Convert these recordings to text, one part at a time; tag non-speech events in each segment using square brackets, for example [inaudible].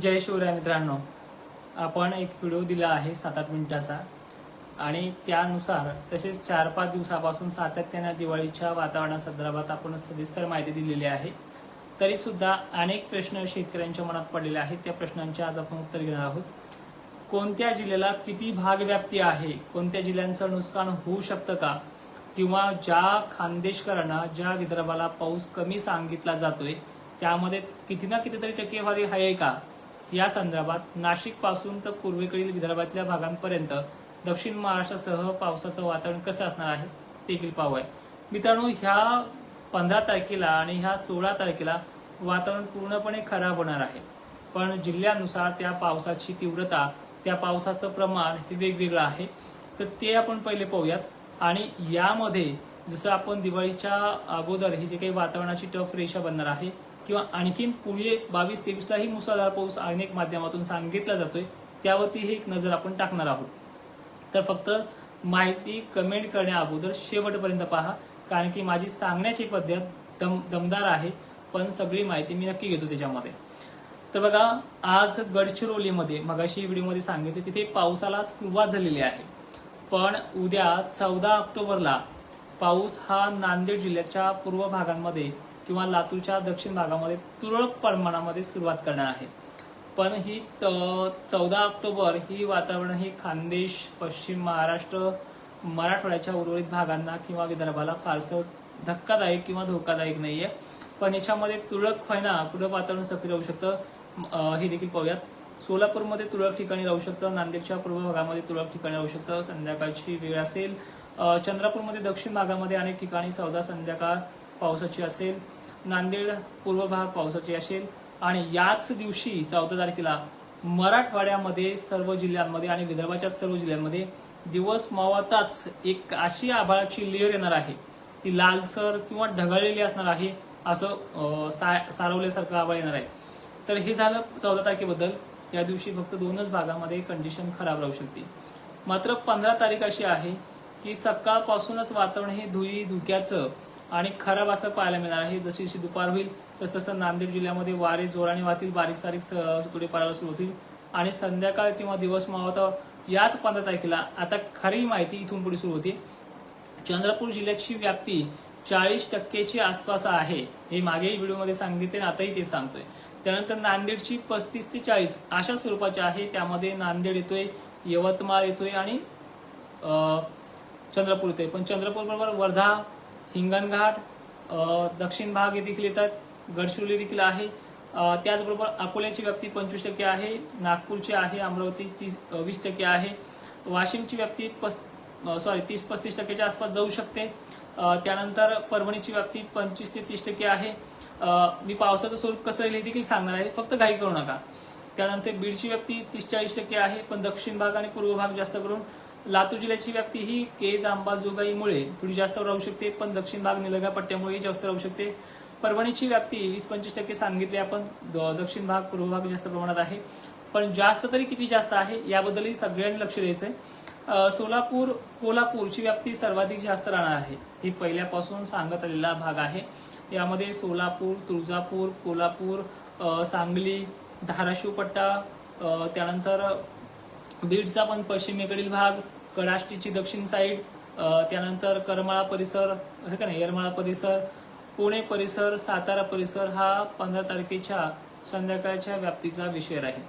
जय शिवराय मित्रांनो. आपण एक व्हिडिओ दिला आहे सात आठ मिनिटाचा. आणि त्यानुसार तसेच चार पाच दिवसापासून सातत्याने दिवाळीच्या वातावरणासंदर्भात आपण सविस्तर माहिती दिलेली आहे. तरी सुद्धा अनेक प्रश्न शेतकऱ्यांच्या मनात पडलेले आहेत. त्या प्रश्नांचे आज आपण उत्तर घेणार आहोत. कोणत्या जिल्ह्याला किती भाग व्याप्ती आहे? कोणत्या जिल्ह्यांचं नुकसान होऊ शकतं का? किंवा ज्या खानदेशकरांना ज्या विदर्भाला पाऊस कमी सांगितला जातोय त्यामध्ये किती ना कितीतरी टक्केवारी आहे का? या संदर्भात नाशिकपासून तर पूर्वेकडील विदर्भातल्या भागांपर्यंत दक्षिण महाराष्ट्रासह पावसाचं वातावरण कसं असणार आहे ते देखील पाहूया. मित्रांनो ह्या पंधरा तारखेला आणि ह्या सोळा तारखेला वातावरण पूर्णपणे खराब होणार आहे. पण जिल्ह्यानुसार त्या पावसाची तीव्रता त्या पावसाचं प्रमाण हे वेगवेगळं आहे. तर ते आपण पहिले पाहूयात. आणि यामध्ये जसं आपण दिवाळीच्या अगोदर हे जे काही वातावरणाची टफ रेषा बनणार आहे किंवा आणखीन पुढे बावीस तेवीसलाही मुसळधार पाऊस अनेक माध्यमातून सांगितला जातोय. त्यावरती हे एक नजर आपण टाकणार आहोत. तर फक्त माहिती कमेंट करण्या अगोदर शेवटपर्यंत पहा कारण की माझी सांगण्याची पद्धत दम दमदार आहे पण सगळी माहिती मी नक्की घेतो त्याच्यामध्ये. तर बघा आज गडचिरोलीमध्ये मगाशी व्हिडिओमध्ये सांगितले तिथे पावसाला सुरुवात झालेली आहे. पण उद्या चौदा ऑक्टोबरला पाऊस हा नांदेड जिल्ह्याच्या पूर्व भागांमध्ये किंवा लातूरच्या दक्षिण भागामध्ये तुरळक प्रमाणामध्ये सुरुवात करणार आहे. पण ही चौदा ऑक्टोबर ही वातावरण ही खानदेश पश्चिम महाराष्ट्र मराठवाड्याच्या उर्वरित भागांना किंवा विदर्भाला फारसं धक्कादायक किंवा धोकादायक नाहीये. पण याच्यामध्ये तुरळक होईना कुठं वातावरण सक्रिय राहू शकतं. हे देखील पाहूयात. सोलापूरमध्ये तुरळक ठिकाणी राहू शकतं नांदेडच्या पूर्व भागामध्ये तुरळक ठिकाणी राहू शकतं. संध्याकाळची वेळ असेल. चंद्रपूरमध्ये दक्षिण भागामध्ये अनेक ठिकाणी चौदा संध्याकाळ पावसाची असेल नांदेड पूर्व भाग पावसाची असेल आणि याच दिवशी चौदा तारखेला मराठवाड्यामध्ये सर्व जिल्ह्यांमध्ये आणि विदर्भाच्या सर्व जिल्ह्यांमध्ये दिवस मावताच एक अशी आभाळाची लेअर येणार आहे. ती लालसर किंवा ढगळलेली असणार आहे असं सा- सारवल्यासारखं आभाळ येणार आहे. तर हे झालं चौदा तारखेबद्दल. या दिवशी फक्त दोनच भागामध्ये कंडिशन खराब राहू शकते. मात्र पंधरा तारीख अशी आहे की सकाळपासूनच वातावरण हे धुई धुक्याचं आणि खराब असं पाहायला मिळणार आहे. जशी जशी दुपार होईल तस तसं नांदेड जिल्ह्यामध्ये वारे जोराने वाहतील बारीक सारीक स- तुडे पाहायला सुरू होतील. आणि संध्याकाळ किंवा दिवस मावता याच पंधरा तारखेला आता खरी माहिती इथून पुढे सुरू होते. चंद्रपूर जिल्ह्याची व्याप्ती चाळीस टक्केची आसपास आहे. हे मागेही व्हिडिओमध्ये सांगितले आणि आताही ते सांगतोय. त्यानंतर नांदेडची पस्तीस ते चाळीस अशा स्वरूपाची आहे. त्यामध्ये नांदेड येतोय यवतमाळ येतोय आणि चंद्रपूर येतोय. पण चंद्रपूर बरोबर वर्धा हिंगणघाट दक्षिण भाग हे देखील येतात. गडचिरोली देखील आहे. त्याचबरोबर अकोल्याची व्याप्ती पंचवीस टक्के आहे. नागपूरची आहे अमरावती तीस वीस टक्के आहे. वाशिमची व्याप्ती पस सॉरी तीस पस्तीस टक्क्याच्या आसपास जाऊ शकते. त्यानंतर परभणीची व्याप्ती पंचवीस ते तीस टक्के आहे. मी पावसाचं स्वरूप कसं राहील हे देखील सांगणार आहे. फक्त घाई करू नका. त्यानंतर बीडची व्याप्ती तीस चाळीस टक्के आहे. पण दक्षिण भाग आणि पूर्व भाग जास्त करून लातूर जिल्ह्याची व्याप्ती ही केज अंबाजोगाईमुळे थोडी जास्त राहू शकते पण दक्षिण भाग निलगा पट्ट्यामुळेही जास्त राहू शकते. परभणीची व्याप्ती वीस पंचवीस टक्के सांगितली आपण दक्षिण भाग पूर्व भाग जास्त प्रमाणात आहे. पण जास्त तरी किती जास्त आहे याबद्दलही सगळ्यांनी लक्ष द्यायचंय. आहे सोलापूर कोल्हापूरची व्याप्ती सर्वाधिक जास्त राहणार आहे ही पहिल्यापासून सांगत आलेला भाग आहे. यामध्ये सोलापूर तुळजापूर कोल्हापूर सांगली धाराशिव पट्टा त्यानंतर बीडचा पण पश्चिमेकडील भाग कडाष्टीची दक्षिण साईड त्यानंतर करमाळा परिसर हे का नाही येरमाळा परिसर पुणे परिसर सातारा परिसर हा पंधरा तारखेच्या संध्याकाळच्या व्याप्तीचा विषय राहील.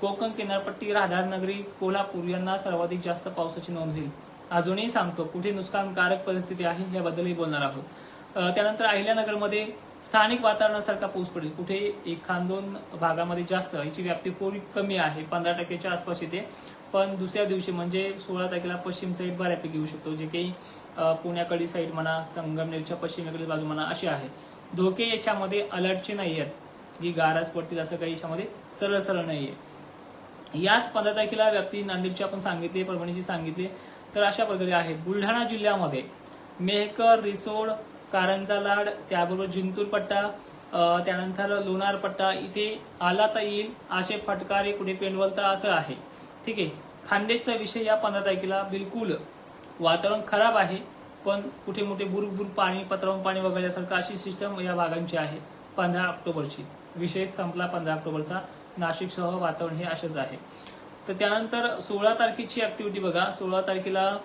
कोकण किनारपट्टी राधानगरी कोल्हापूर यांना सर्वाधिक जास्त पावसाची नोंद होईल. अजूनही सांगतो कुठे नुकसानकारक परिस्थिती आहे याबद्दलही बोलणार आहोत. त्यानंतर अहिल्यानगरमध्ये स्थानिक वातावरणासारखा पाऊस पडेल. कुठे एक खान दोन भागामध्ये जास्त याची व्याप्ती थोडी कमी आहे. पंधरा टक्क्याच्या आसपास येते. पण दुसऱ्या दिवशी म्हणजे सोळा तारखेला पश्चिम साईड बऱ्यापैकी येऊ शकतो. जे काही पुण्याकडील साईड म्हणा संगमनेरच्या पश्चिमेकडील बाजू म्हणा असे आहे. धोके याच्यामध्ये अलर्टचे नाही आहेत. की गाराज पडतील असं काही याच्यामध्ये सरळ सरळ नाही आहे. याच पंधरा तारखेला व्याप्ती नांदेडची आपण सांगितली परभणीची सांगितली तर अशा प्रकारे आहे. बुलढाणा जिल्ह्यामध्ये मेहकर रिसोड कारंजा लाड त्याबरोबर जिंतूर पट्टा त्यानंतर लोणार पट्टा इथे आला तर येईल आशे फटकारे कुठे पेंडवलता असं आहे. ठीक आहे. खानदेशचा विषय या पंधरा तारखेला बिलकुल वातावरण खराब आहे पण कुठे मोठे बुरुक बुरुक पाणी पत्रावून पाणी वगळल्यासारखं अशी सिस्टम या भागांची आहे पंधरा ऑक्टोबरची. विषय संपला पंधरा ऑक्टोबरचा. नाशिकसह वातावरण हे असेच आहे. तर त्यानंतर सोळा तारखेची ऍक्टिव्हिटी बघा. सोळा तारखेला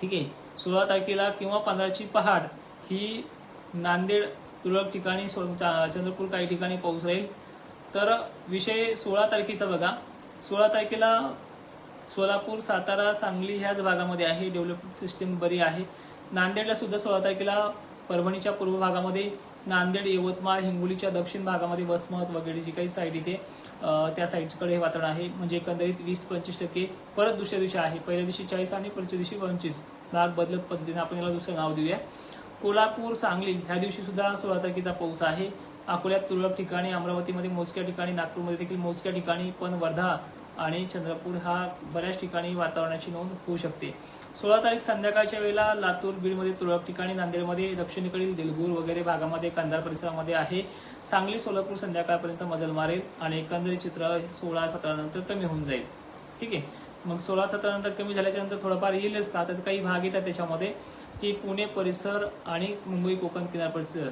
ठीक आहे. सोळा तारखेला किंवा पंधराची पहाट ही नांदेड तुरळक ठिकाणी चा- चंद्रपूर काही ठिकाणी पाऊस राहील. तर विषय सोळा तारखेचा बघा. सोळा तारखेला सोलापूर सातारा सांगली ह्याच भागामध्ये आहे. डेव्हलपमेंट सिस्टीम बरी आहे. नांदेडला सुद्धा सोळा तारखेला परभणीच्या पूर्व भागामध्ये नांदेड यवतमाळ हिंगोलीच्या दक्षिण भागामध्ये वसमत वगैरे जी काही साईड इथे त्या साईडकडे हे वातावरण आहे. म्हणजे एकंदरीत वीस पंचवीस टक्के परत दुसऱ्या दिवशी आहे. पहिल्या दिवशी चाळीस आणि पुढच्या दिवशी पंचवीस. भाग बदलत पद्धतीने आपण याला दुसरं नाव देऊया. कोल्हापूर सांगली ह्या दिवशी सुद्धा सोळा तारखेचा पाऊस आहे. अकोल्यात तुरळक ठिकाणी अमरावतीमध्ये मोजक्या ठिकाणी नागपूरमध्ये देखील मोजक्या ठिकाणी पण वर्धा आणि चंद्रपूर हा बऱ्याच ठिकाणी वातावरणाची नोंद होऊ शकते. सोळा तारीख संध्याकाळच्या वेळेला लातूर बीडमध्ये तुरळक ठिकाणी नांदेडमध्ये दक्षिणेकडील दिलगूर वगैरे भागामध्ये कंधार परिसरामध्ये आहे. सांगली सोलापूर संध्याकाळपर्यंत मजल मारेल आणि एकंदरीत चित्र सोळा सतरा नंतर कमी होऊन जाईल. ठीक आहे? मग सोळा सतरा नंतर कमी झाल्याच्यानंतर थोडंफार येईलच का? तर काही भाग येतात त्याच्यामध्ये की पुणे परिसर आणि मुंबई कोकण किनार परिसर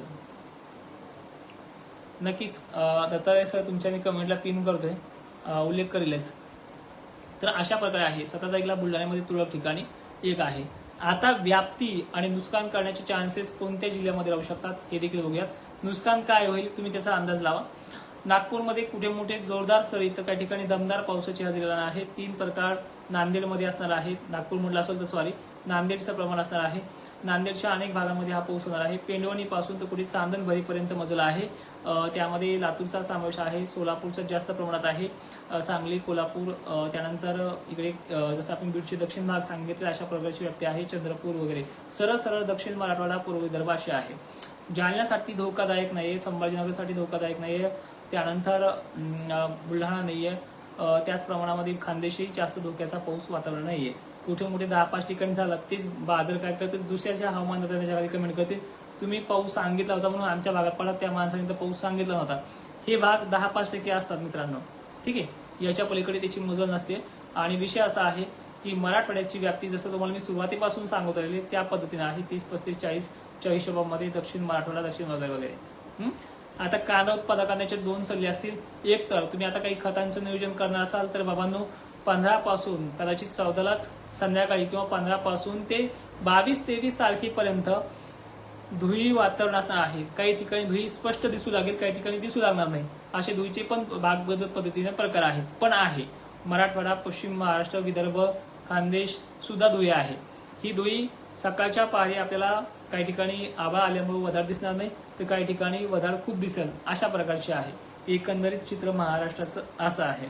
नक्कीच अं, दत्तात्रय सर तुमच्या मी कमेंटला पिन करतोय. उल्लेख करेलच. तर अशा प्रकारे आहे. सतरा तारीखला बुलढाण्यामध्ये तुरळक ठिकाणी एक आहे. आता व्याप्ती आणि नुकसान करण्याचे चान्सेस कोणत्या जिल्ह्यामध्ये राहू शकतात हे देखील बघूयात. नुकसान काय होईल तुम्ही त्याचा अंदाज लावा. नागपूरमध्ये कुठे मोठे जोरदार सरी तर काही ठिकाणी दमदार पावसाची हजेरी राहणार आहे. तीन प्रकार नांदेडमध्ये असणार आहे. नागपूर म्हटलं असेल तर सॉरी नांदेडचं प्रमाण असणार आहे. नांदेडच्या अनेक भागामध्ये हा पाऊस होणार आहे. पेंडवणीपासून तर कुठे चांदणभरीपर्यंत मजला आहे. त्यामध्ये लातूरचा समावेश आहे सोलापूरचा जास्त प्रमाणात आहे. सांगली कोल्हापूर त्यानंतर इकडे जसं आपण बीडचे दक्षिण भाग सांगितले अशा प्रकारची व्याप्ती आहे चंद्रपूर वगैरे. सरळ सरळ दक्षिण मराठवाडा पूर्व विदर्भ आहे. जालन्यासाठी धोकादायक नाहीये संभाजीनगरसाठी धोकादायक नाही आहे त्यानंतर बुलढाणा नाही आहे त्याच प्रमाणामध्ये खानदेशी जास्त धोक्याचा पाऊस वातावरण नाही आहे कुठे मोठे दहा पाच ठिकाणी झाला तेच बादर काय करते दुसऱ्याच्या हवामान त्याच्याखाली कमेंट करते तुम्ही पाऊस सांगितला होता म्हणून आमच्या भागात पडा त्या माणसाने तर पाऊस सांगितला नव्हता. हे भाग दहा पाच टक्के असतात मित्रांनो. ठीक आहे? याच्या पलीकडे त्याची मजल नसते. आणि विषय असा आहे की मराठवाड्याची व्याप्ती जसं तुम्हाला मी सुरुवातीपासून सांगत आलेली त्या पद्धतीने आहे तीस पस्तीस चाळीस चाळीस शोभामध्ये दक्षिण मराठवाडा दक्षिण वगैरे वगैरे. आता कांदा उत्पादकांचे दोन सल्ले असतील. एक तर तुम्ही आता काही खतांचं नियोजन करणार असाल तर बाबांनो पंधरा पासून कदाचित चौदालाच संध्याकाळी किंवा पंधरा पासून ते बावीस तेवीस तारखेपर्यंत धुई वातावरण असणार आहे. काही ठिकाणी धुई स्पष्ट दिसू लागेल काही ठिकाणी दिसू लागणार नाही. असे धुईचे पण भाग बदल पद्धतीने प्रकार आहेत पण आहे. मराठवाडा पश्चिम महाराष्ट्र विदर्भ खानदेश सुद्धा धुई आहे. ही धुई सकाळच्या पहारी आपल्याला काही ठिकाणी आभाळ आल्यामुळे वधार दिसणार नाही तर काही ठिकाणी वधार खूप दिसेल अशा प्रकारची आहे. एकंदरीत चित्र महाराष्ट्राचं असं आहे.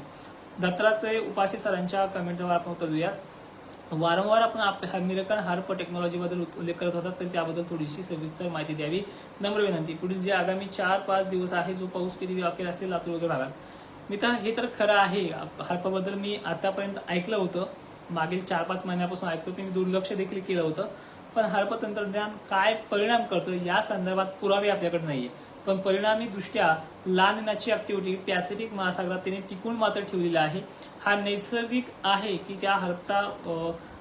दत्तात्रय उपासे सरांच्या कमेंटवर आपण उत्तर देऊया. वारंवार आपण आपल्या अमेरिकन हार्प टेक्नॉलॉजीबद्दल उल्लेख करत होता तर त्याबद्दल थोडीशी सविस्तर माहिती द्यावी. नम्र विनंती. पुढील जे आगामी चार पाच दिवस आहे जो पाऊस किती वाकेल असेल लातूर वगैरे भागात. मित्र हे तर खरं आहे. हार्पबद्दल मी आतापर्यंत ऐकलं होतं. मागील चार पाच महिन्यापासून ऐकतो मी दुर्लक्ष देखील केलं होतं. पण हार्प तंत्रज्ञान काय परिणाम करतं या संदर्भात पुरावे आपल्याकडे नाहीये. पण परिणामी दृष्ट्या लानिनाची ऍक्टिव्हिटी पॅसिफिक महासागरात त्यांनी टिकून मात्र ठेवलेला आहे. हा नैसर्गिक आहे की त्या हर्बचा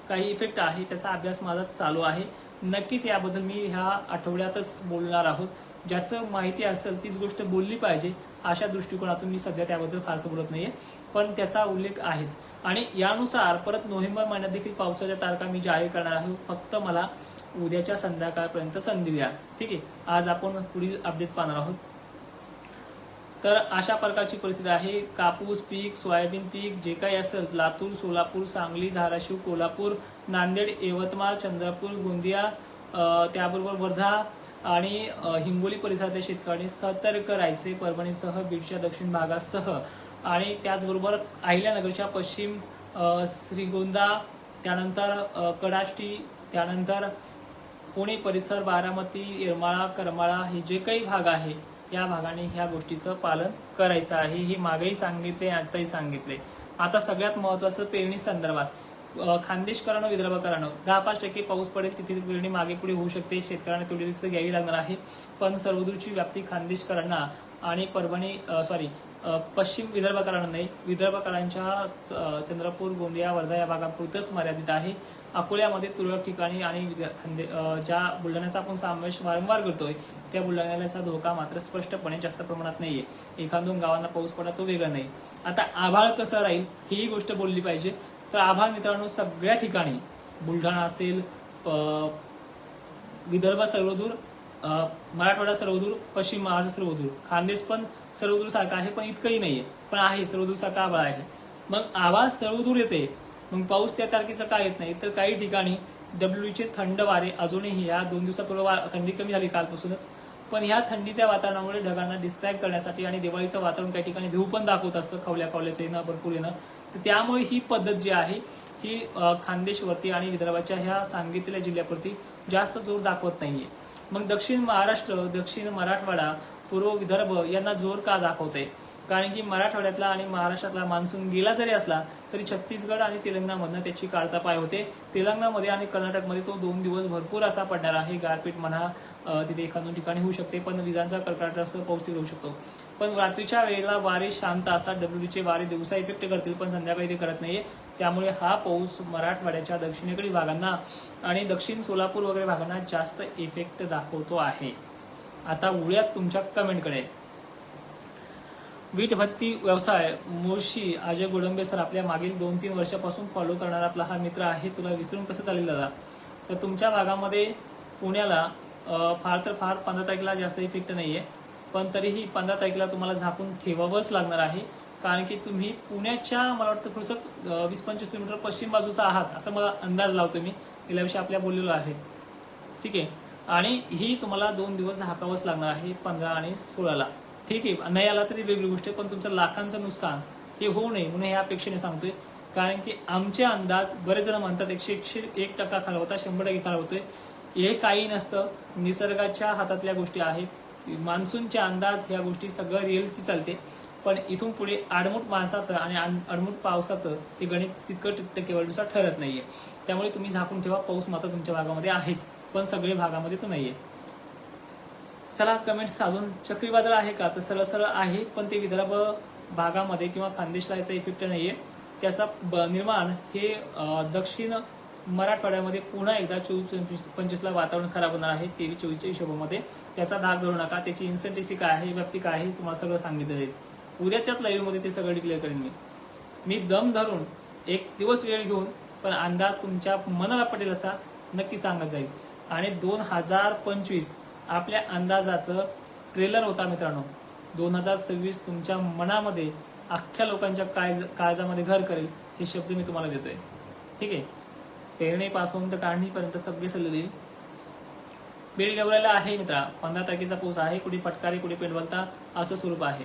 काही इफेक्ट आहे त्याचा अभ्यास माझा चालू आहे. नक्कीच याबद्दल मी ह्या आठवड्यातच बोलणार आहोत. ज्याचं माहिती असेल तीच गोष्ट बोलली पाहिजे अशा दृष्टिकोनातून मी सध्या त्याबद्दल फारसं बोलत नाहीये. पण त्याचा उल्लेख आहेच. आणि यानुसार परत नोव्हेंबर महिन्यात देखील पावसाच्या तारखा मी जाहीर करणार आहे. फक्त मला उद्याच्या संध्याकाळपर्यंत संधी द्या. ठीक आहे? आज आपण पुढील अपडेट पाहणार आहोत. तर अशा प्रकारची परिस्थिती आहे. कापूस पीक सोयाबीन पीक जे काही असेल लातूर सोलापूर सांगली धाराशिव कोल्हापूर नांदेड यवतमाळ चंद्रपूर गोंदिया त्याबरोबर वर्धा आणि हिंगोली परिसरातल्या शेतकऱ्यांनी सतर्क राहायचे. परभणीसह बीडच्या दक्षिण भागासह. आणि त्याचबरोबर अहिल्यानगरच्या पश्चिम श्रीगोंदा त्यानंतर कडाष्टी त्यानंतर पुणे परिसर बारामती येरमाळा करमाळा हे जे काही भाग आहे या भागाने ह्या गोष्टीचं पालन करायचं आहे. हे मागेही सांगितले आताही सांगितले. आता सगळ्यात महत्वाचं पेरणी संदर्भात अं, खानदेशकरांनो दहा पाच टक्के पाऊस पडेल तिथे पेरणी मागे पुढे होऊ शकते. शेतकऱ्यांना तेवढी रिक्स घ्यावी लागणार आहे. पण सर्वदूरची व्याप्ती खानदेशकरांना आणि परभणी सॉरी पश्चिम विदर्भकरांना नाही विदर्भकरांच्या चंद्रपूर गोंदिया वर्धा या भागापुरतच मर्यादित आहे. अकोल्यामध्ये तुरळक ठिकाणी आणि खंदे ज्या बुलढाण्याचा आपण समावेश वारंवार करतोय त्या बुलढाण्याचा धोका मात्र स्पष्टपणे जास्त प्रमाणात नाहीये. एखाद दोन गावांना पाऊस पडला तो वेगळा नाही. आता आभाळ कसं राहील ही गोष्ट बोलली पाहिजे. तर आभाळ मित्रांनो सगळ्या ठिकाणी बुलढाणा असेल प- विदर्भ सर्वदूर मराठवाडा सर्वदूर पश्चिम महाराष्ट्र सर्वदूर. खानदेश पण सर्वदूर सारखा आहे पण इतकंही नाहीये. पण आहे सर्वदूर सारखा आभाळ आहे. मग आवाज सर्वदूर येते मग पाऊस त्या तारखेचा का येत नाही? तर काही ठिकाणी डब्ल्यूचे थंड वारे अजूनही या दोन दिवसात थोडं थंडी कमी झाली कालपासूनच. पण ह्या थंडीच्या वातावरणामुळे ढगांना डिस्क्राईब करण्यासाठी आणि दिवाळीचं वातावरण काही ठिकाणी व्ह्यू पण दाखवत असतं खवल्या खवल्याचं येणं भरपूर येणं. तर त्यामुळे ही पद्धत जी आहे ही खानदेशवरती आणि विदर्भाच्या ह्या सांगितलेल्या जिल्ह्यावरती जास्त जोर दाखवत नाहीये. मग दक्षिण महाराष्ट्र दक्षिण मराठवाडा पूर्व विदर्भ यांना जोर का दाखवते कारण की मराठवाड्यातला आणि महाराष्ट्रातला मान्सून गेला जरी असला तरी छत्तीसगड आणि तेलंगणामधनं त्याची काढता पाय होते. तेलंगणामध्ये आणि कर्नाटकमध्ये तो दोन दिवस भरपूर असा पडणार आहे. गारपीट म्हणा तिथे एखादं ठिकाणी होऊ शकते पण विजांचा कडकडाट असं पाऊस तिथे होऊ शकतो. पण रात्रीच्या वेळेला वारे शांत असतात. डब्ल्यूडीचे वारे दिवसा इफेक्ट करतील पण संध्याकाळी ते करत नाहीये. त्यामुळे हा पाऊस मराठवाड्याच्या दक्षिणेकडील भागांना आणि दक्षिण सोलापूर वगैरे भागांना जास्त इफेक्ट दाखवतो आहे. आता उळ्यात तुमच्या कमेंटकडे वीट व्यवसाय मुळशी अजय गोडंबे सर आपल्या मागील दोन तीन वर्षापासून फॉलो करणारा आपला हा मित्र आहे. तुला विसरून कसं चालेल दादा? तर तुमच्या भागामध्ये पुण्याला फार तर फार पंधरा तारखेला जास्त इफेक्ट आहे पण तरीही पंधरा तारखेला तुम्हाला झाकून ठेवावंच लागणार आहे. कारण की तुम्ही पुण्याच्या मला वाटतं थोडंसं वीस पंचवीस किलोमीटर पश्चिम बाजूचा आहात असं मला अंदाज लावतो मी. गेल्याविषयी आपल्या बोललेलो आहे. ठीक आहे? आणि ही तुम्हाला दोन दिवस झाकावंच लागणार आहे पंधरा आणि सोळाला. ठीक आहे नाही आला तरी वेगळी गोष्ट आहे पण तुमचं लाखांचं नुकसान हे होऊ नये म्हणून ह्या अपेक्षेने सांगतोय. कारण की आमचे अंदाज बरेच जण म्हणतात एकशे एकशे एक टक्का खाला होता शंभर टक्के खराब होतोय. हे काही नसतं निसर्गाच्या हातातल्या गोष्टी आहेत. मान्सूनचे अंदाज ह्या गोष्टी सगळं रिअलिटी चालते. पण इथून पुढे आडमूट माणसाचं आणि आड- पावसाचं हे गणित तितकं टक्केवारीनुसार ठरत नाहीये. त्यामुळे तुम्ही झाकून ठेवा पाऊस मात्र तुमच्या भागामध्ये आहेच पण सगळे भागामध्ये तो नाहीये. चला कमेंट्स अजून चक्रीवादळ आहे का? तर सरळ सरळ आहे पण ते विदर्भ भागामध्ये किंवा खानदेशला याचा इफेक्ट नाहीये. त्याचा ब- निर्माण हे दक्षिण मराठवाड्यामध्ये पुन्हा एकदा चोवीस पंचवीस पंचवीसला वातावरण खराब होणार आहे तेवीस चोवीसच्या हिशोबामध्ये. त्याचा धाक धरू नका. त्याची इन्सेंटिसी काय आहे व्याप्ती काय आहे तुम्हाला सगळं सांगितलं जाईल. उद्याच्याच लाईव्हमध्ये ते सगळं डिक्लेअर करेन मी. मी दम धरून एक दिवस वेळ घेऊन पण अंदाज तुमच्या मनाला पटेल असा नक्की सांगत जाईल. आणि दोन हजार पंचवीस आपल्या अंदाजाचं ट्रेलर होता मित्रांनो. दोन हजार सव्वीस तुमच्या मनामध्ये अख्ख्या लोकांच्या काळज काळजामध्ये घर करेल हे शब्द मी तुम्हाला देतोय. ठीक आहे? पेरणीपासून तर काढणीपर्यंत सगळे सल्ले देईल. बीड गेवरायला आहे मित्रा. पंधरा तारखेचा पाऊस आहे. कुठे फटकारी कुठे पेंडवलता असं स्वरूप आहे.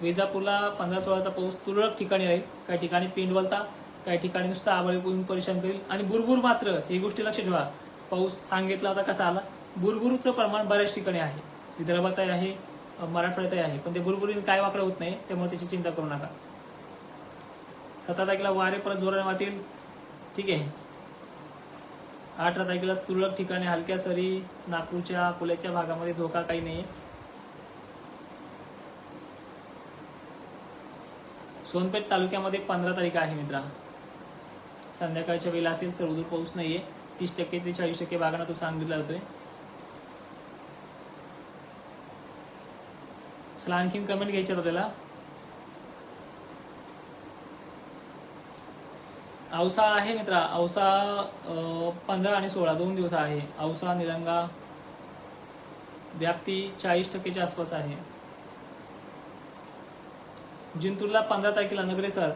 विजापूरला पंधरा सोळाचा पाऊस तुरळक ठिकाणी राहील. काही ठिकाणी पेंडवलता काही ठिकाणी नुसतं आबळी परेशान करेल. आणि बुरबुर मात्र ही गोष्टी लक्ष ठेवा. पाऊस सांगितला होता कसा आला? बुरबुरूचं प्रमाण बऱ्याच ठिकाणी आहे. विदर्भातही आहे मराठवाड्यातही आहे. पण ते बुरबुरीने काय वाकडं होत नाही त्यामुळे त्याची चिंता करू नका. सतरा तारखेला वारे परत जोराने वाहतील. ठीक आहे. अठरा तारखेला तुरळक ठिकाणी हलक्या सरी नागपूरच्या अकोल्याच्या भागामध्ये धोका काही नाही. सोनपेठ तालुक्यामध्ये पंधरा तारीख आहे मित्रा. संध्याकाळच्या वेळेला असेल सर्वदूर पाऊस नाहीये. तीस टक्के ते चाळीस टक्के भागांना तो सांगितला जातोय. चला आणखीन कमेंट घ्यायच्यात आपल्याला. औसा आहे मित्रा. औसा पंधरा आणि सोळा दोन दिवस आहे. औसा निलंगा व्याप्ती चाळीस टक्केच्या आसपास आहे. जिंतूरला पंधरा तारखेला नगरे सर.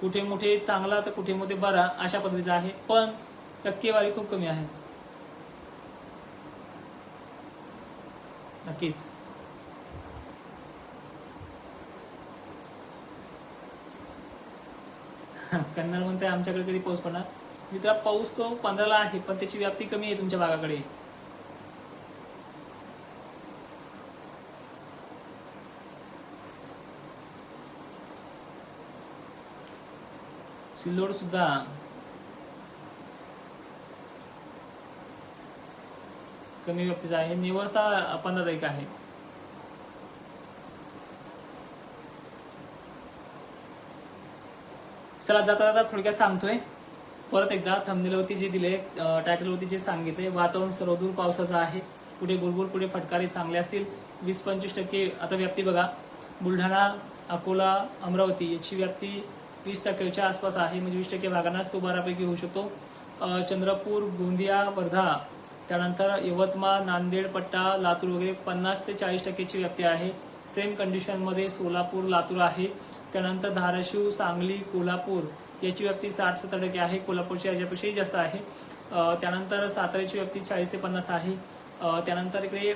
कुठे मोठे चांगला तर कुठे मोठे बरा अशा पद्धतीचा आहे. पण टक्केवारी खूप कमी आहे. नक्कीच. [laughs] कन्नड म्हणते आमच्याकडे कधी पाऊस पडणार? म्हणजे मित्रा पाऊस तो पंधराला आहे पण त्याची व्याप्ती कमी आहे तुमच्या भागाकडे. सिल्लोड सुद्धा. कमी व्याप्तीचा आहे. निवसा पंधरा तारीख आहे. चला जाता जाता थोडक्यात सांगतोय. परत एकदा थंबनेलवरती जे दिले टायटलवरती जे सांगितले वातावरण सर्वदूर पावसाचं आहे. कुठे बुलबुल कुठे फटकारे चांगले असतील वीस पंचवीस टक्के आता व्याप्ती बघा. बुलढाणा अकोला अमरावती याची व्याप्ती वीस टक्क्याच्या आसपास आहे. म्हणजे वीस टक्के भागांनाच तो बऱ्यापैकी होऊ शकतो. चंद्रपूर गोंदिया वर्धा त्यानंतर यवतमाळ नांदेड पट्टा लातूर वगैरे पन्नास ते चाळीस टक्क्याची व्याप्ती आहे. सेम कंडिशनमध्ये सोलापूर लातूर आहे. त्यानंतर धाराशिव सांगली कोल्हापूर याची व्याप्ती साठ सत्तर टक्के आहे. कोल्हापूरची याच्यापेक्षाही जास्त आहे. त्यानंतर साताऱ्याची व्याप्ती चाळीस ते पन्नास आहे. त्यानंतर इकडे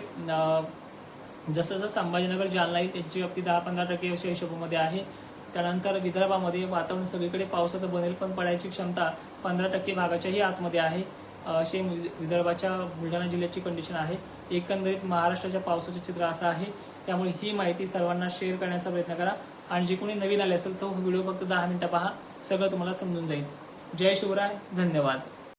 जसं जसं संभाजीनगर जालना येईल त्यांची व्याप्ती दहा पंधरा टक्के अशा हिशोबामध्ये आहे. त्यानंतर विदर्भामध्ये वातावरण सगळीकडे पावसाचं बनेल पण पडायची क्षमता पंधरा टक्के भागाच्याही आतमध्ये आहे. असे विदर्भाच्या बुलढाणा जिल्ह्याची कंडिशन आहे. एकंदरीत महाराष्ट्राच्या पावसाचे चित्र असं आहे. त्यामुळे ही माहिती सर्वांना शेअर करण्याचा प्रयत्न करा. आणि जे कोणी नवीन आले असेल तो व्हिडिओ फक्त दहा मिनिटं पहा. सगळं तुम्हाला समजून जाईल. जय शिवराय धन्यवाद.